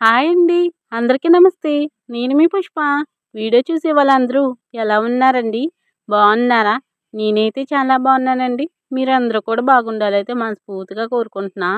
Hi అండి. అందరికీ నమస్తే. నేను మీ పుష్ప. వీడియో చూసే వాళ్ళందరూ ఎలా ఉన్నారండి? బాగున్నారా? నేనైతే చాలా బాగున్నానండి. మీరందరూ కూడా బాగుండాలైతే అయితే మనస్ఫూర్తిగా కోరుకుంటున్నా.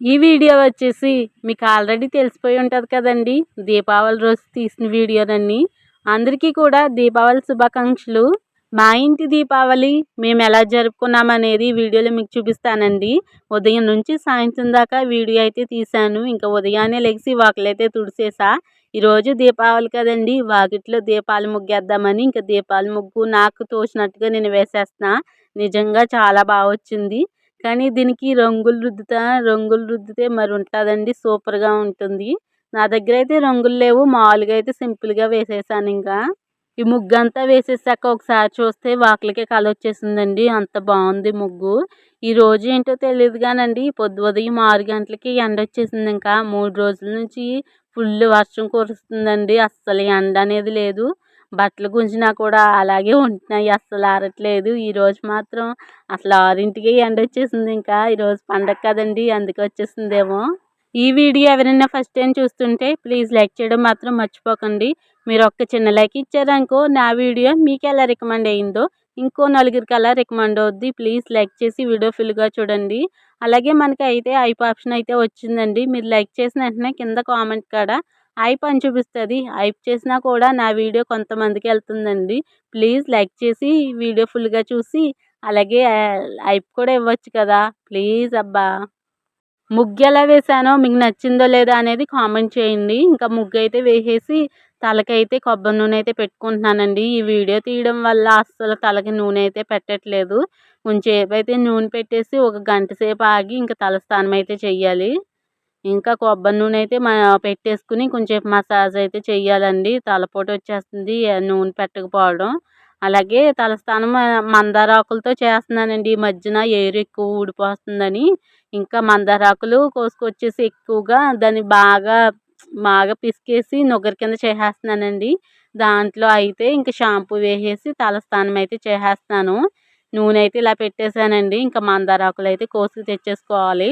ఈ వీడియో వచ్చేసి మీకు ఆల్రెడీ తెలిసిపోయి ఉంటుంది కదండి. దీపావళి రోజు తీసిన వీడియోనన్నీ అందరికీ కూడా దీపావళి శుభాకాంక్షలు. మా ఇంటి దీపావళి మేము ఎలా జరుపుకున్నాం అనేది వీడియోలో మీకు చూపిస్తానండి. ఉదయం నుంచి సాయంత్రం దాకా వీడియో అయితే తీశాను. ఇంకా ఉదయాన్నే లెగిసి వాకిలైతే తుడిసేసా. ఈరోజు దీపావళి కదండి. వాకిట్లో దీపాలు ముగ్గేద్దామని ఇంకా దీపాలు ముగ్గు నాకు తోచినట్టుగా నేను వేసేస్తున్నా. నిజంగా చాలా బాగా వచ్చింది. కానీ దీనికి రంగులు రుద్దుతా రంగులు రుద్దితే మరి ఉంటుందండి. సూపర్గా ఉంటుంది. నా దగ్గర అయితే రంగులు లేవు. మామూలుగా అయితే సింపుల్గా వేసేసాను ఇంకా. ఈ ముగ్గు అంతా వేసేసాక ఒకసారి చూస్తే వాకిలికే కళ వచ్చేసిందండి అంత బాగుంది ముగ్గు. ఈ రోజు ఏంటో తెలియదు కానండి పొద్దు ఉదయం ఆరు గంటలకి ఎండ వచ్చేసింది ఇంకా. మూడు రోజుల నుంచి ఫుల్ వర్షం కురుస్తుందండి. అస్సలు ఎండ అనేది లేదు. బట్టలు గుంజినా కూడా అలాగే ఉంటున్నాయి. అస్సలు ఆరట్లేదు. ఈరోజు మాత్రం అసలు ఆరింటికి ఎండ వచ్చేసింది ఇంకా. ఈరోజు పండగ కదండి. అందుకే వచ్చేసిందేమో. ఈ వీడియో ఎవరైనా ఫస్ట్ టైం చూస్తుంటే ప్లీజ్ లైక్ చేయడం మాత్రం మర్చిపోకండి. మీరు ఒక్క చిన్న లైక్ ఇచ్చారనుకో నా వీడియో మీకు ఎలా రికమెండ్ అయ్యిందో ఇంకో నలుగురికి అలా రికమెండ్ అవుద్ది. ప్లీజ్ లైక్ చేసి వీడియో ఫుల్గా చూడండి. అలాగే మనకి అయితే ఐప్ ఆప్షన్ అయితే వచ్చిందండి. మీరు లైక్ చేసిన వెంటనే కింద కామెంట్ కాడ ఐప్ అని చూపిస్తుంది. ఐప్ చేసినా కూడా నా వీడియో కొంతమందికి వెళ్తుందండి. ప్లీజ్ లైక్ చేసి వీడియో ఫుల్గా చూసి అలాగే ఐప్ కూడా ఇవ్వచ్చు కదా. ప్లీజ్ అబ్బా. ముగ్గు ఎలా వేసానో మీకు నచ్చిందో లేదో అనేది కామెంట్ చేయండి. ఇంకా ముగ్గు అయితే వేసేసి తలకైతే కొబ్బరి నూనె అయితే పెట్టుకుంటున్నానండి. ఈ వీడియో తీయడం వల్ల అస్సలు తలకి నూనె అయితే పెట్టట్లేదు. కొంచెంసేపు అయితే నూనె పెట్టేసి ఒక గంట సేపు ఆగి ఇంకా తలస్నానం అయితే చెయ్యాలి. ఇంకా కొబ్బరి నూనె అయితే మా పెట్టేసుకుని కొంచెంసేపు మసాజ్ అయితే చెయ్యాలండి. తలపోటు వచ్చేస్తుంది నూనె పెట్టకపోవడం. అలాగే తలస్నానం మందారాకులతో చేస్తున్నానండి. ఈ మధ్యన ఎయిర్ ఎక్కువ ఊడిపోతుందని ఇంకా మందారాకులు కోసుకొచ్చేసి ఎక్కువగా దాన్ని బాగా బాగా పిసికేసి నొగరి కింద చేసేస్తున్నానండి. దాంట్లో అయితే ఇంకా షాంపూ వేసేసి తలస్నానం అయితే చేసేస్తాను నూనె అయితే ఇలా పెట్టేశానండి. ఇంకా మందారాకులు అయితే కోసుకు తెచ్చేసుకోవాలి.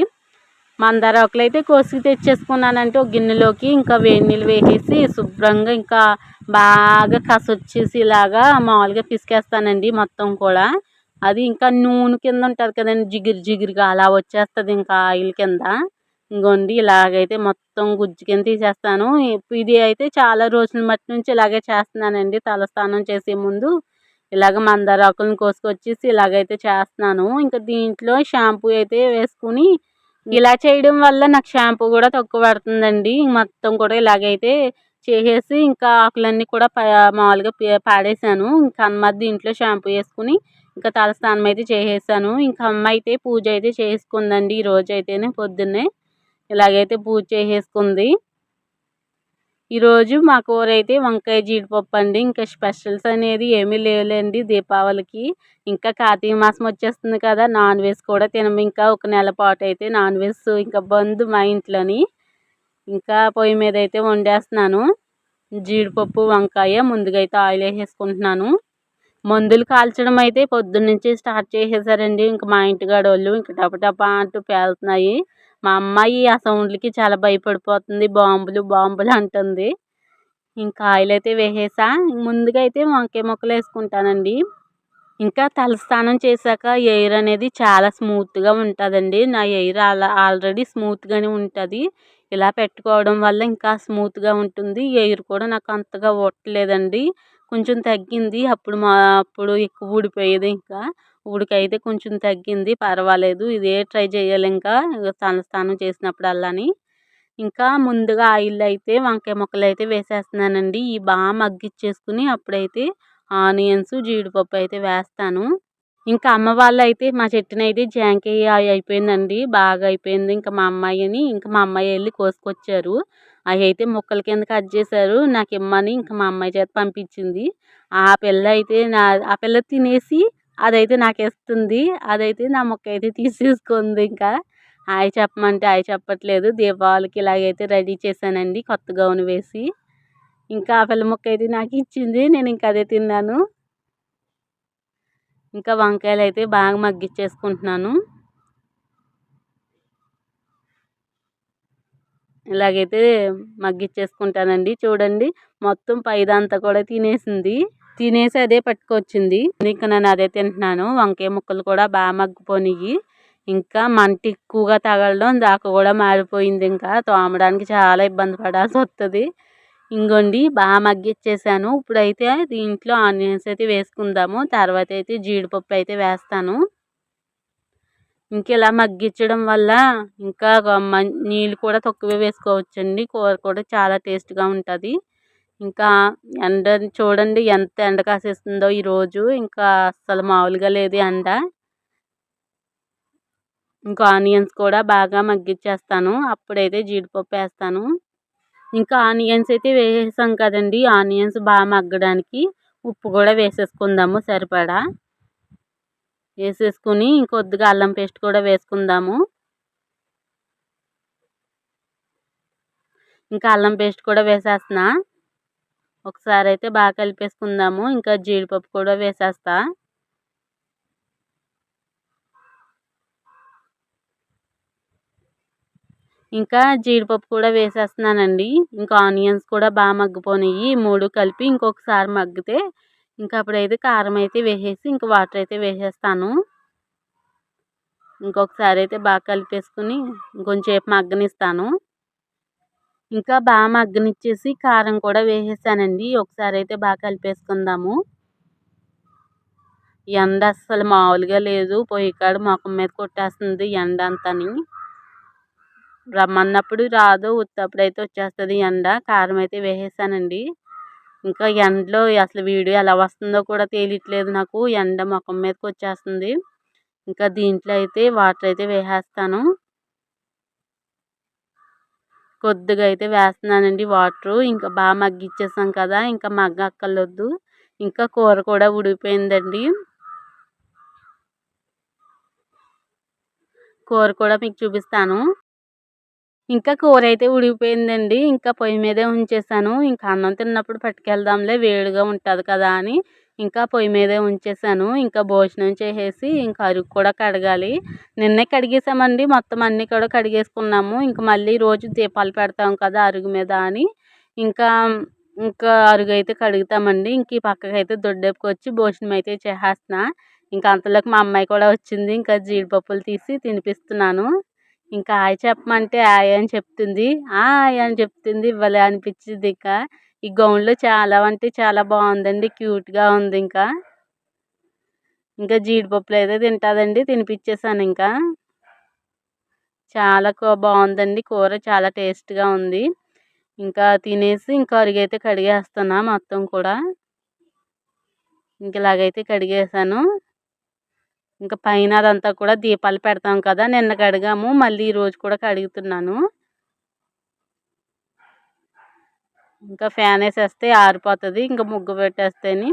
మందారాకులు అయితే కోసుకు తెచ్చేసుకున్నానంటే ఒక గిన్నెలోకి ఇంకా వేడి నీళ్ళు వేసేసి శుభ్రంగా ఇంకా బాగా కసొచ్చేసి ఇలాగా మామూలుగా పిసికేస్తానండి మొత్తం కూడా. అది ఇంకా నూనె కింద ఉంటుంది కదండి జిగురు జిగురుగా అలా వచ్చేస్తుంది ఇంకా ఆయిల్ కింద. ఇంకోండి ఇలాగైతే మొత్తం గుజ్జు కింద తీసేస్తాను. ఇది అయితే చాలా రోజుల మట్టి నుంచి ఇలాగే చేస్తున్నానండి. తలస్నానం చేసే ముందు ఇలాగ మందార ఆకులను కోసుకొచ్చేసి ఇలాగైతే చేస్తున్నాను. ఇంకా దీంట్లో షాంపూ అయితే వేసుకుని ఇలా చేయడం వల్ల నాకు షాంపూ కూడా తక్కువ పడుతుందండి. మొత్తం కూడా ఇలాగైతే చేసేసి ఇంకా ఆకులన్నీ కూడా మామూలుగా పాడేసాను. ఇంకా అమ్మ దీంట్లో షాంపూ వేసుకుని ఇంకా తలస్నానం అయితే చేసేసాను. ఇంకా అమ్మ అయితే పూజ అయితే చేసుకుందండి ఈ అయితేనే పొద్దున్నే. ఇలాగైతే పూజ చేసేసుకుంది. ఈరోజు మా కూర అయితే వంకాయ జీడిపప్పు అండి. ఇంకా స్పెషల్స్ అనేది ఏమీ లేవులేండి దీపావళికి. ఇంకా కార్తీక మాసం వచ్చేస్తుంది కదా నాన్ వెజ్ కూడా తినము. ఇంకా ఒక నెల పాటు అయితే నాన్ వెజ్. ఇంకా బంద్ మా ఇంట్లోని. ఇంకా పొయ్యి మీద అయితే వండేస్తున్నాను. జీడిపప్పు వంకాయ ముందుగా అయితే ఆయిల్ వేసేసుకుంటున్నాను. మందులు కాల్చడం అయితే పొద్దున్నుంచి స్టార్ట్ చేసేసారండి. ఇంకా మా ఇంటికాడ వాళ్ళు ఇంకా టపటపా అంటూ పేలుతున్నాయి. మా అమ్మాయి ఆ సౌండ్లకి చాలా భయపడిపోతుంది. బాంబులు బాంబులు అంటుంది. ఇంకా ఆయిల్ అయితే వేసేసా. ముందుగా అయితే వంకాయ ముక్కలు వేసుకుంటానండి. ఇంకా తలస్నానం చేశాక ఎయిర్ అనేది చాలా స్మూత్గా ఉంటుందండి. నా ఎయిర్ అలా ఆల్రెడీ స్మూత్గానే ఉంటుంది. ఇలా పెట్టుకోవడం వల్ల ఇంకా స్మూత్గా ఉంటుంది. ఎయిర్ కూడా నాకు అంతగా ఊడట్లేదండి కొంచెం తగ్గింది. అప్పుడు మా అప్పుడు ఎక్కువ ఊడిపోయేది ఇంకా. ఊడికైతే కొంచెం తగ్గింది. పర్వాలేదు. ఇదే ట్రై చేయాలి ఇంకా. తలస్నానం చేసినప్పుడల్లాని. ఇంకా ముందుగా ఆయిల్ అయితే వంకాయ ముక్కలు అయితే వేసేస్తున్నానండి. ఈ బాగా మగ్గిచ్చేసుకుని అప్పుడైతే ఆనియన్స్ జీడిపప్పు అయితే వేస్తాను. ఇంకా అమ్మ వాళ్ళు అయితే మా చెట్టునైతే జాంకాయ అయిపోయిందండి బాగా అయిపోయింది. ఇంకా మా అమ్మాయిని ఇంకా మా అమ్మాయి వెళ్ళి కోసుకొచ్చారు. అవి అయితే ముక్కల కింద కట్ చేశారు. నాకు ఇమ్మని ఇంకా మా అమ్మాయి చేత పంపించింది. ఆ పిల్ల అయితే నా ఆ పిల్ల తినేసి అదైతే నాకు ఇస్తుంది అదైతే నా మొక్క అయితే తీసేసుకుంది ఇంకా. హాయ్ చెప్పమంటే హాయ్ చెప్పట్లేదు. దీపావళికి ఇలాగైతే రెడీ చేశానండి కొత్త గౌను వేసి. ఇంకా ఆ పిల్ల మొక్క అయితే నాకు ఇచ్చింది. నేను ఇంకా అదే తిన్నాను. ఇంకా వంకాయలు అయితే బాగా మగ్గిచ్చేసుకుంటున్నాను. ఇలాగైతే మగ్గిచ్చేసుకుంటానండి. చూడండి మొత్తం పైదంతా కూడా తినేసింది. తినేసి అదే పట్టుకొచ్చింది. ఇంకా నేను అదే తింటున్నాను. వంకాయ ముక్కలు కూడా బాగా మగ్గిపోయినాయి ఇంకా మంట ఎక్కువగా తగలడం దాకా కూడా మారిపోయింది. ఇంకా తోమడానికి చాలా ఇబ్బంది పడాల్సి వస్తుంది ఇంగోండి బాగా మగ్గిచ్చేసాను. ఇప్పుడైతే దీంట్లో ఆనియన్స్ అయితే వేసుకుందాము. తర్వాత అయితే జీడిపప్పు అయితే వేస్తాను. ఇంక ఇలా మగ్గించడం వల్ల ఇంకా నీళ్ళు కూడా తక్కువే వేసుకోవచ్చండి. కూర కూడా చాలా టేస్ట్గా ఉంటుంది. ఇంకా ఎండ చూడండి ఎంత ఎండ కాసేస్తుందో ఈరోజు. ఇంకా అస్సలు మామూలుగా లేదు ఎండ. ఇంకా ఆనియన్స్ కూడా బాగా మగ్గిచ్చేస్తాను. అప్పుడైతే జీడిపప్పు వేస్తాను. ఇంకా ఆనియన్స్ అయితే వేసేసాం కదండి. ఆనియన్స్ బాగా మగ్గడానికి ఉప్పు కూడా వేసేసుకుందాము సరిపడా. వేసేసుకుని ఇంకొద్దిగా అల్లం పేస్ట్ కూడా వేసుకుందాము. ఇంకా అల్లం పేస్ట్ కూడా వేసేస్తున్నా. ఒకసారి అయితే బాగా కలిపేసుకుందాము. ఇంకా జీడిపప్పు కూడా వేసేస్తా. ఇంకా జీడిపప్పు కూడా వేసేస్తున్నానండి. ఇంకా ఆనియన్స్ కూడా బాగా మగ్గిపోయినాయి మూడు కలిపి ఇంకొకసారి మగ్గితే ఇంకా అప్పుడైతే కారం అయితే వేసేసి ఇంకా వాటర్ అయితే వేసేస్తాను. ఇంకొకసారి అయితే బాగా కలిపేసుకుని ఇంకొంచెంసేపు మగ్గనిస్తాను. ఇంకా బాగా మగ్గనిచ్చేసి కారం కూడా వేసేసానండి. ఒకసారి అయితే బాగా కలిపేసుకుందాము. ఎండ అస్సలు మామూలుగా లేదు. పొయ్యి కాడ మొఖం మీద కొట్టేస్తుంది ఎండ అంతని. రమ్మన్నప్పుడు రాదు ఉత్తప్పుడు అయితే వచ్చేస్తుంది ఎండ. కారం అయితే వేసేసానండి. ఇంకా ఎండలో అసలు వీడియో ఎలా వస్తుందో కూడా తెలియట్లేదు నాకు. ఎండ ముఖం మీదకి వచ్చేస్తుంది. ఇంకా దీంట్లో అయితే వాటర్ అయితే వేసేస్తాను. కొద్దిగా అయితే వేస్తున్నానండి వాటరు. ఇంకా బాగా మగ్గిచ్చేసాం కదా ఇంకా మగ్గ అక్కర్లేదు ఇంకా కూర కూడా ఉడికిపోయిందండి. కూర కూడా మీకు చూపిస్తాను. ఇంకా కూర అయితే ఉడికిపోయిందండి. ఇంకా పొయ్యి మీదే ఉంచేసాను. ఇంకా అన్నం తిన్నప్పుడు పట్టుకెళ్దాంలే వేడిగా ఉంటుంది కదా అని ఇంకా పొయ్యి మీదే ఉంచేసాను. ఇంకా భోజనం చేసేసి ఇంకా అరుగు కూడా కడగాలి. నిన్నే కడిగేసామండి. మొత్తం అన్నీ కూడా కడిగేసుకున్నాము. ఇంకా మళ్ళీ రోజు దీపాలు పెడతాం కదా అరుగు మీద అని. ఇంకా ఇంకా అరుగు అయితే కడుగుతామండి. ఇంక ఈ పక్కకైతే దొడ్డెప్పుకొచ్చి భోజనం అయితే చేసేస్తున్నా. ఇంకా అంతలోకి మా అమ్మాయి కూడా వచ్చింది. ఇంకా జీడిపప్పులు తీసి తినిపిస్తున్నాను. ఇంకా హాయ్ చెప్పమంటే హాయ్ అని చెప్తుంది. హాయ్ అని చెప్తుంది. భలే అనిపించింది ఇంకా. ఈ గౌన్లో చాలా అంటే చాలా బాగుందండి. క్యూట్గా ఉంది ఇంకా. ఇంకా జీడిపప్పులు అయితే తింటుందండి. తినిపించేసాను ఇంకా. చాలా బాగుందండి కూర. చాలా టేస్ట్గా ఉంది. ఇంకా తినేసి ఇంకా అరిగైతే కడిగేస్తున్నా మొత్తం కూడా. ఇంక ఇలాగైతే కడిగేసాను. ఇంకా పైన అదంతా కూడా దీపాలు పెడతాం కదా నిన్న కడిగాము మళ్ళీ ఈరోజు కూడా కడుగుతున్నాను. ఇంకా ఫ్యాన్ వేసేస్తే ఆరిపోతుంది ఇంకా ముగ్గు పెట్టేస్తేని.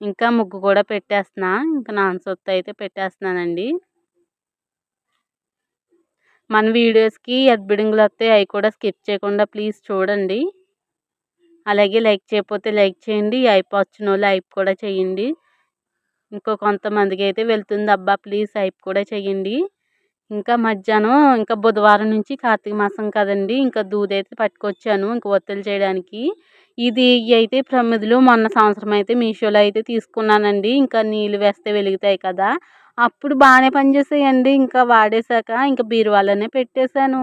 ఇంకా ముగ్గు కూడా పెట్టేస్తున్నా ఇంకా నాన్ సొత్తు అయితే పెట్టేస్తున్నానండి. మన వీడియోస్కి ఎడ్బిడింగ్లు వస్తాయి అవి కూడా స్కిప్ చేయకుండా ప్లీజ్ చూడండి. అలాగే లైక్ చేయకపోతే లైక్ చేయండి. ఐప్ వచ్చిన వాళ్ళు ఐప్ కూడా చేయండి. ఇంకో కొంతమందికి అయితే వెళ్తుంది. అబ్బా ప్లీజ్ ఐప్ కూడా చేయండి. ఇంకా మధ్యాహ్నం ఇంకా బుధవారం నుంచి కార్తీక మాసం కదండి. ఇంకా దూది అయితే పట్టుకొచ్చాను ఇంకా ఒత్తులు చేయడానికి. ఇది అయితే ప్రమిదలు. మొన్న సంవత్సరం అయితే మీషోలో అయితే తీసుకున్నానండి. ఇంకా నీళ్ళు వేస్తే వెలుగుతాయి కదా. అప్పుడు బాగానే పనిచేసాయండి. ఇంకా వాడేశాక ఇంకా బీరువాలోనే పెట్టేశాను.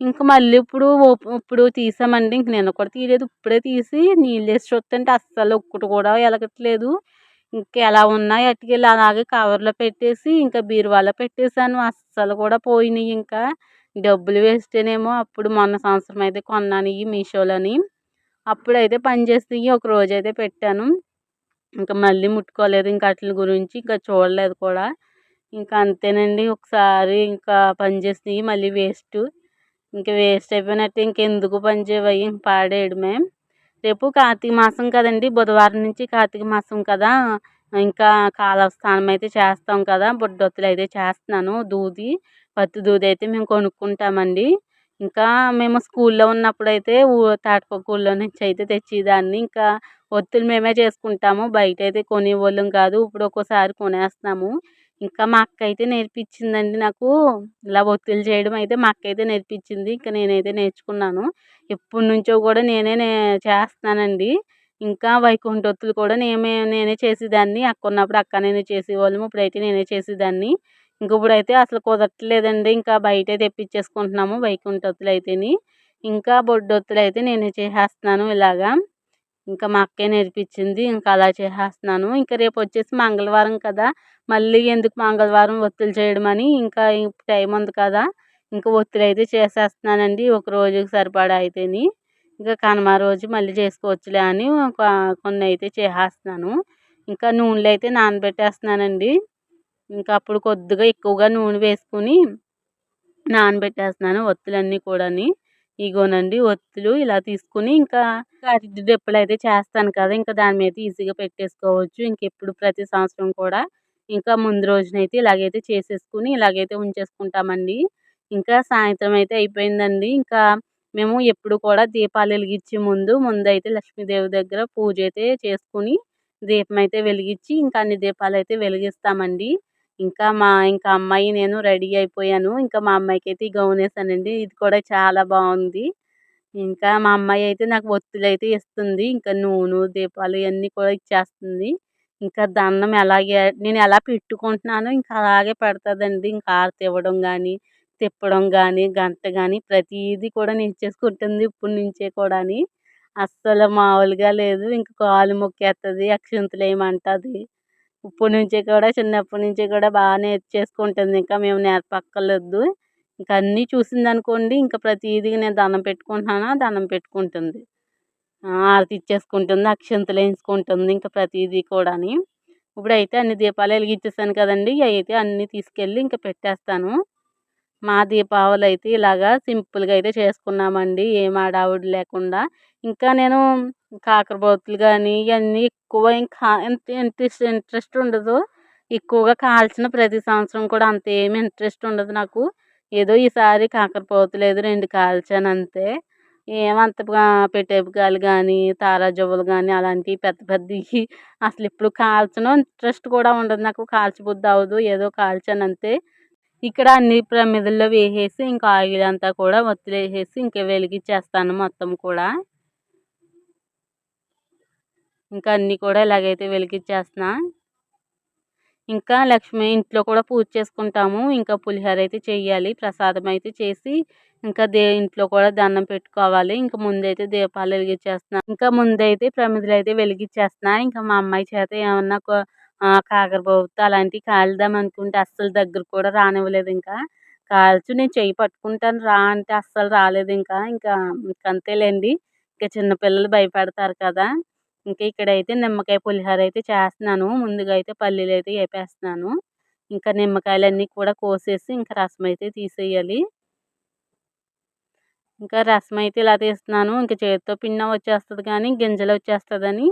ఇంకా మళ్ళీ ఇప్పుడు ఇప్పుడు తీసామండి. ఇంక నిన్న కూడా తీయలేదు. ఇప్పుడే తీసి నీళ్ళు వేసి చూస్తుంటే అస్సలు ఒక్కటి కూడా వెలగట్లేదు. ఇంకా ఎలా ఉన్నాయి అట్టుకెళ్ళి అలాగే కవర్లో పెట్టేసి ఇంకా బీరువాలో పెట్టేశాను. అస్సలు కూడా పోయినాయి ఇంకా. డబ్బులు వేస్తేనేమో అప్పుడు మొన్న సంవత్సరం అయితే కొన్నాను ఇవి మీషోలోని. అప్పుడైతే పనిచేస్తాయి ఒక రోజు అయితే పెట్టాను. ఇంకా మళ్ళీ ముట్టుకోలేదు. ఇంకా వాటి గురించి ఇంకా చూడలేదు కూడా. ఇంకా అంతేనండి. ఒకసారి ఇంకా పనిచేస్తాయి మళ్ళీ వేస్ట్. ఇంక వేస్ట్ అయిపోయినట్టు ఇంకెందుకు పనిచేయవయి ఇంక పాడేయడమే. రేపు కార్తీక మాసం కదండి. బుధవారం నుంచి కార్తీక మాసం కదా. ఇంకా కాలవస్థానం స్నానం అయితే చేస్తాం కదా. బుడ్డొత్తులు అయితే చేస్తున్నాను. దూది పత్తి దూది అయితే మేము కొనుక్కుంటామండి. ఇంకా మేము స్కూల్లో ఉన్నప్పుడు అయితే తాటిపక్క నుంచి అయితే తెచ్చేదాన్ని. ఇంకా ఒత్తులు మేమే చేసుకుంటాము. బయట అయితే కొనేవాళ్ళం కాదు. ఇప్పుడు ఒక్కోసారి కొనేస్తున్నాము. ఇంకా మా అక్క అయితే నేర్పించిందండి నాకు. ఇలా ఒత్తులు చేయడం అయితే మా అక్క అయితే నేర్పించింది ఇంకా నేనైతే నేర్చుకున్నాను. ఎప్పటి నుంచో కూడా నేనే నే చేస్తున్నానండి. ఇంకా వైకుంఠ ఒత్తులు కూడా నేనే నేనే చేసేదాన్ని. అక్క ఉన్నప్పుడు అక్క నేనే చేసేవాళ్ళము. ఇప్పుడైతే నేనే చేసేదాన్ని. ఇంక ఇప్పుడైతే అసలు కుదరట్లేదండి. ఇంకా బయటే తెప్పించేసుకుంటున్నాము వైకుంఠ ఒత్తులు అయితేని ఇంకా బొడ్డొత్తులు అయితే నేనే చేసేస్తున్నాను ఇలాగా. ఇంకా మా అక్కే నేర్పించింది ఇంకా అలా చేసేస్తున్నాను. ఇంకా రేపు వచ్చేసి మంగళవారం కదా మళ్ళీ ఎందుకు మంగళవారం ఒత్తులు చేయడం అని ఇంకా టైం ఉంది కదా ఇంకా ఒత్తులు అయితే చేసేస్తున్నానండి. ఒక రోజుకి సరిపడా అయితేని ఇంకా కనుమ రోజు మళ్ళీ చేసుకోవచ్చులే అని కొన్ని అయితే చేసేస్తున్నాను. ఇంకా నూనెలు అయితే నానబెట్టేస్తున్నానండి. ఇంకా అప్పుడు కొద్దిగా ఎక్కువగా నూనె వేసుకుని నానబెట్టేస్తున్నాను ఒత్తులన్నీ కూడాని. ఇగోనండి ఒత్తులు ఇలా తీసుకుని ఇంకా అరటి డెప్పులు అయితే చేస్తాను కదా ఇంకా దాని మీద ఈజీగా పెట్టేసుకోవచ్చు. ఇంకెప్పుడు ప్రతి సంవత్సరం కూడా ఇంకా ముందు రోజునైతే ఇలాగైతే చేసేసుకుని ఇలాగైతే ఉంచేసుకుంటామండి. ఇంకా సాయంత్రం అయితే అయిపోయిందండి. ఇంకా మేము ఎప్పుడు కూడా దీపాలు వెలిగించే ముందు ముందు అయితే లక్ష్మీదేవి దగ్గర పూజ అయితే చేసుకుని దీపం అయితే వెలిగించి ఇంకా అన్ని దీపాలు అయితే వెలిగిస్తామండి. ఇంకా మా ఇంకా అమ్మాయి నేను రెడీ అయిపోయాను. ఇంకా మా అమ్మాయికి అయితే ఈ గౌన్ వేసానండి ఇది కూడా చాలా బాగుంది. ఇంకా మా అమ్మాయి అయితే నాకు ఒత్తులు అయితే ఇస్తుంది. ఇంకా నూనె దీపాలు ఇవన్నీ కూడా ఇచ్చేస్తుంది. ఇంకా దండం ఎలాగే నేను ఎలా పెట్టుకుంటున్నానో ఇంకా అలాగే పెడతాదండి. ఇంకా హారతి ఇవ్వడం కానీ తిప్పడం కానీ గంట కానీ ప్రతిదీ కూడా నేను చేసుకుంటుంది ఇప్పటి నుంచే కూడాని. అస్సలు మామూలుగా లేదు. ఇంకా కాలు మొక్కేస్తుంది అక్షింతలు వేయమంటుంది ఇప్పటి నుంచి కూడా చిన్నప్పటి నుంచి కూడా బాగా నేర్చేసుకుంటుంది ఇంకా మేము నేర్పక్కర్లేదు. ఇంకా అన్నీ చూసింది అనుకోండి ఇంకా ప్రతిదీ నేను దండం పెట్టుకుంటున్నానా? దండం పెట్టుకుంటుంది. ఆరతి ఇచ్చేసుకుంటుంది అక్షంతలు వేయించుకుంటుంది ఇంకా ప్రతిదీ కూడాని. ఇప్పుడైతే అన్ని దీపాలు వెలిగించేసాను కదండి. అయితే అన్నీ తీసుకెళ్ళి ఇంకా పెట్టేస్తాను. మా దీపావళి అయితే ఇలాగా సింపుల్గా అయితే చేసుకున్నామండి. ఏం హడావుడి లేకుండా. ఇంకా నేను కాకరబోతులు కానీ ఇవన్నీ ఎక్కువ ఇంకా ఎంత ఇంట్రెస్ట్ ఇంట్రెస్ట్ ఉండదు. ఎక్కువగా కాల్చిన ప్రతి సంవత్సరం కూడా అంత ఏమి ఇంట్రెస్ట్ ఉండదు నాకు. ఏదో ఈసారి కాకరపోతులు ఏదో రెండు కాల్చాను అంతే. ఏమంత పెట్టేపుకాయలు కానీ తారాజువ్వలు కానీ అలాంటివి పెద్ద పెద్దవి అసలు ఇప్పుడు కాల్చను ఇంట్రెస్ట్ కూడా ఉండదు నాకు. కాల్చబుద్ధి అవ్వదు. ఏదో కాల్చాను అంతే. ఇక్కడ అన్ని ప్రమిదల్లో వేసేసి ఇంకా ఆయిల్ అంతా కూడా వత్తులేసేసి వేసేసి ఇంకా వెలిగించేస్తాను మొత్తం కూడా. ఇంకా అన్నీ కూడా ఇలాగైతే వెలిగించేస్తున్నా. ఇంకా లక్ష్మి ఇంట్లో కూడా పూజ చేసుకుంటాము. ఇంకా పులిహోర అయితే చేయాలి. ప్రసాదం అయితే చేసి ఇంకా దే ఇంట్లో కూడా దండం పెట్టుకోవాలి. ఇంకా ముందైతే దీపాలు వెలిగించేస్తున్నా. ఇంకా ముందైతే ప్రమిదలు అయితే వెలిగించేస్తున్నా. ఇంకా మా అమ్మాయి చేత ఏమన్నా కాకరపోతు అలాంటివి కాల్దాం అనుకుంటే అస్సలు దగ్గర కూడా రానివ్వలేదు ఇంకా. కాల్చు నేను చెయ్యి పట్టుకుంటాను రా అంటే అస్సలు రాలేదు ఇంకా. ఇంకా అంతేలేండి. ఇంకా చిన్నపిల్లలు భయపడతారు కదా. ఇంకా ఇక్కడైతే నిమ్మకాయ పులిహోర అయితే చేస్తున్నాను. ముందుగా అయితే పల్లీలు అయితే వేపేస్తున్నాను. ఇంకా నిమ్మకాయలన్నీ కూడా కోసేసి ఇంకా రసం అయితే తీసేయాలి. ఇంకా రసం అయితే ఇలా తీస్తున్నాను. ఇంకా చేతితో పిన్న వచ్చేస్తుంది కానీ గింజలు వచ్చేస్తుందని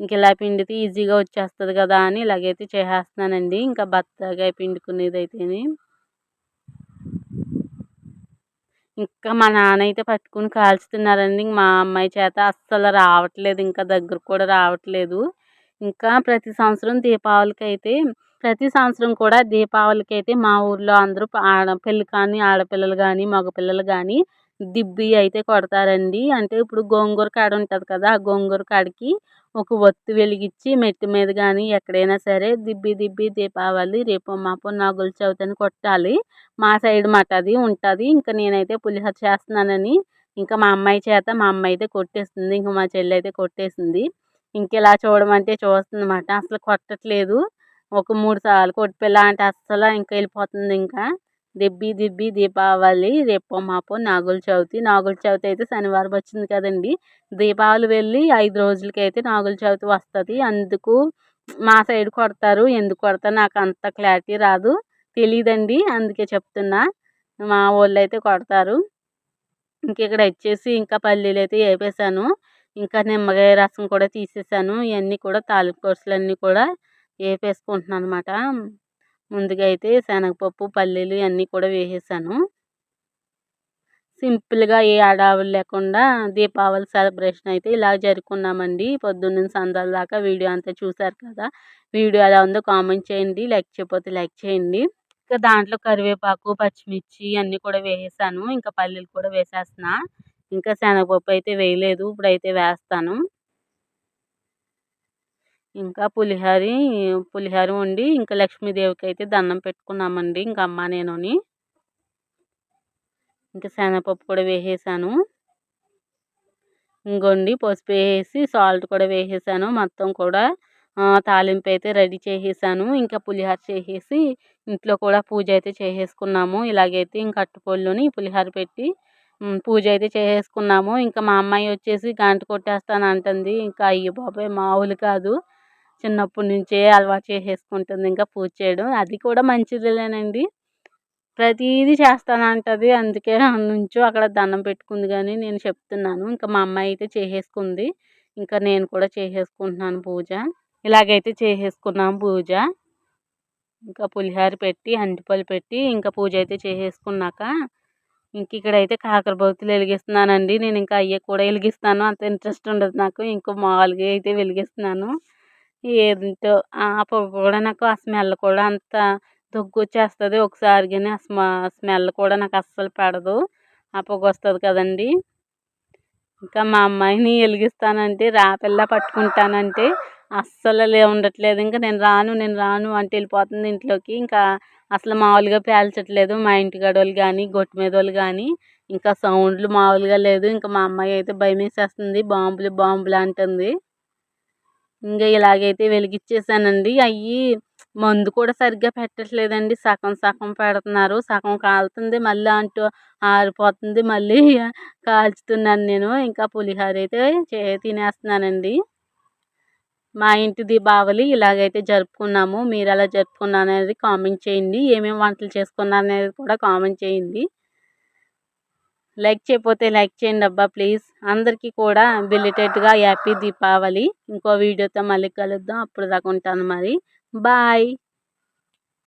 ఇంక ఇలా పిండితే ఈజీగా వచ్చేస్తుంది కదా అని ఇలాగైతే చేసేస్తున్నానండి. ఇంకా బత్తగా పిండుకునేది అయితేని ఇంకా మా నాన్న అయితే పట్టుకుని కాల్చుతున్నారండి. మా అమ్మాయి చేత అస్సలు రావట్లేదు. ఇంకా దగ్గర కూడా రావట్లేదు. ఇంకా ప్రతి సంవత్సరం దీపావళికి అయితే ప్రతి సంవత్సరం కూడా దీపావళికి అయితే మా ఊర్లో అందరూ ఆడ పెళ్ళి కానీ ఆడపిల్లలు కానీ మగపిల్లలు కానీ దిబ్బి అయితే కొడతారండి. అంటే ఇప్పుడు గోంగూర కాడ ఉంటుంది కదా ఆ గోంగూర కాడికి ఒక ఒత్తు వెలిగించి మెట్టి మీద కానీ ఎక్కడైనా సరే దిబ్బి దిబ్బి దీపావళి రేపు మాపు నాగుల చవితి అని కొట్టాలి. మా సైడ్ మాట అది ఉంటుంది. ఇంకా నేనైతే పులిహోర చేస్తున్నానని ఇంకా మా అమ్మాయి చేత మా అమ్మాయి అయితే కొట్టేస్తుంది ఇంకా మా చెల్లి అయితే కొట్టేసింది. ఇంక ఇలా చూడమంటే చూస్తుందన్నమాట. అసలు కొట్టట్లేదు. ఒక మూడు సార్లు కొట్టిపిల్ల అంటే అస్సలు ఇంకా వెళ్ళిపోతుంది ఇంకా. దిబ్బి దిబ్బి దీపావళి రేపో మాపో నాగుల చవితి. నాగుల చవితి అయితే శనివారం వచ్చింది కదండి. దీపావళి వెళ్ళి ఐదు రోజులకి అయితే నాగుల చవితి వస్తుంది. అందుకు మా సైడ్ కొడతారు. ఎందుకు కొడతారు నాకు అంత క్లారిటీ రాదు. తెలియదండి అందుకే చెప్తున్నా. మా వాళ్ళు అయితే కొడతారు. ఇంక ఇక్కడ వచ్చేసి ఇంకా పల్లీలు అయితే వేపేసాను ఇంకా నిమ్మకాయ రసం కూడా తీసేసాను ఇవన్నీ కూడా తాలింపు కోర్సులన్నీ అన్నీ కూడా వేపేసుకుంటున్నాను అనమాట ముందుగా అయితే శనగపప్పు పల్లీలు ఇవన్నీ కూడా వేసేసాను. సింపుల్గా ఏ ఆడావులు లేకుండా దీపావళి సెలబ్రేషన్ అయితే ఇలా జరుపుకున్నామండి. పొద్దున్న సందాల దాకా వీడియో అంతా చూసారు కదా. వీడియో ఎలా ఉందో కామెంట్ చేయండి. లైక్ చేయకపోతే లైక్ చేయండి. ఇంకా దాంట్లో కరివేపాకు పచ్చిమిర్చి అన్నీ కూడా వేసేసాను. ఇంకా పల్లీలు కూడా వేసేస్తున్నా. ఇంకా శనగపప్పు అయితే వేయలేదు. ఇప్పుడైతే వేస్తాను. ఇంకా పులిహోర పులిహోర వండి ఇంకా లక్ష్మీదేవికి అయితే దండం పెట్టుకున్నామండి ఇంకా అమ్మ నేనుని. ఇంకా శనగపప్పు కూడా వేసేసాను. ఇంకోండి పసుపు వేసి సాల్ట్ కూడా వేసేసాను మొత్తం కూడా తాలింపు అయితే రెడీ చేసేసాను. ఇంకా పులిహోర చేసేసి ఇంట్లో కూడా పూజ అయితే చేసేసుకున్నాము. ఇలాగైతే ఇంకా అట్టుపొల్లుని పులిహోర పెట్టి పూజ అయితే చేసేసుకున్నాము. ఇంకా మా అమ్మాయి వచ్చేసి గంట కొట్టేస్తాను అంటుంది. ఇంకా అయ్యో బాబాయ్ మామూలు కాదు. చిన్నప్పటి నుంచే అలవాటు చేసేసుకుంటుంది ఇంకా పూజ చేయడం. అది కూడా మంచిదేలేనండి. ప్రతిదీ చేస్తానంటది. అందుకే నుంచో అక్కడ దండం పెట్టుకుంది కానీ నేను చెప్తున్నాను. ఇంకా మా అమ్మాయి అయితే చేసేసుకుంది. ఇంకా నేను కూడా చేసేసుకుంటున్నాను పూజ. ఇలాగైతే చేసేసుకున్నాం పూజ. ఇంకా పులిహోర పెట్టి అంటిపళ్ళు పెట్టి ఇంకా పూజ అయితే చేసేసుకున్నాక ఇంక ఇక్కడైతే కాకరబొత్తులు వెలిగిస్తున్నానండి. నేను ఇంకా అయ్యే కూడా వెలిగిస్తాను. అంత ఇంట్రెస్ట్ ఉండదు నాకు. ఇంకో మామూలుగా అయితే వెలిగిస్తున్నాను. ఏంటో ఆ పొగ కూడా నాకు ఆ స్మెల్ కూడా అంత దగ్గు వచ్చేస్తుంది ఒకసారి కానీ ఆ స్మ స్మెల్ కూడా నాకు అస్సలు పడదు. ఆ పొగ వస్తుంది కదండి. ఇంకా మా అమ్మాయిని వెలిగిస్తానంటే రాపిల్ల పట్టుకుంటానంటే అస్సలు లే ఉండట్లేదు. ఇంకా నేను రాను నేను రాను అంటే వెళ్ళిపోతుంది ఇంట్లోకి. ఇంకా అసలు మామూలుగా పేల్చట్లేదు మా ఇంటి గడవలు కానీ గొట్టు మీద వాళ్ళు కానీ ఇంకా సౌండ్లు మామూలుగా లేదు. ఇంకా మా అమ్మాయి అయితే భయం వేసేస్తుంది బాంబులు బాంబులు అంటుంది. ఇంకా ఇలాగైతే వెలిగించేసానండి అవి మందు కూడా సరిగ్గా పెట్టట్లేదండి. సగం సగం పెడుతున్నారు. సగం కాలుతుంది. మళ్ళీ అంటూ ఆరిపోతుంది. మళ్ళీ కాల్చుతున్నాను నేను. ఇంకా పులిహోర అయితే చే తినేస్తున్నానండి. మా ఇంటి దీపావళి ఇలాగైతే జరుపుకున్నాము. మీరు ఎలా జరుపుకున్నారు అనేది కామెంట్ చేయండి. ఏమేమి వంటలు చేసుకున్నారు అనేది కూడా కామెంట్ చేయండి. లైక్ చేయకపోతే లైక్ చేయండి అబ్బా ప్లీజ్. అందరికీ కూడా బిలిటెడ్గా హ్యాపీ దీపావళి. ఇంకో వీడియోతో మళ్ళీ కలుద్దాం. అప్పుడు దాకా ఉంటాను మరి. బాయ్.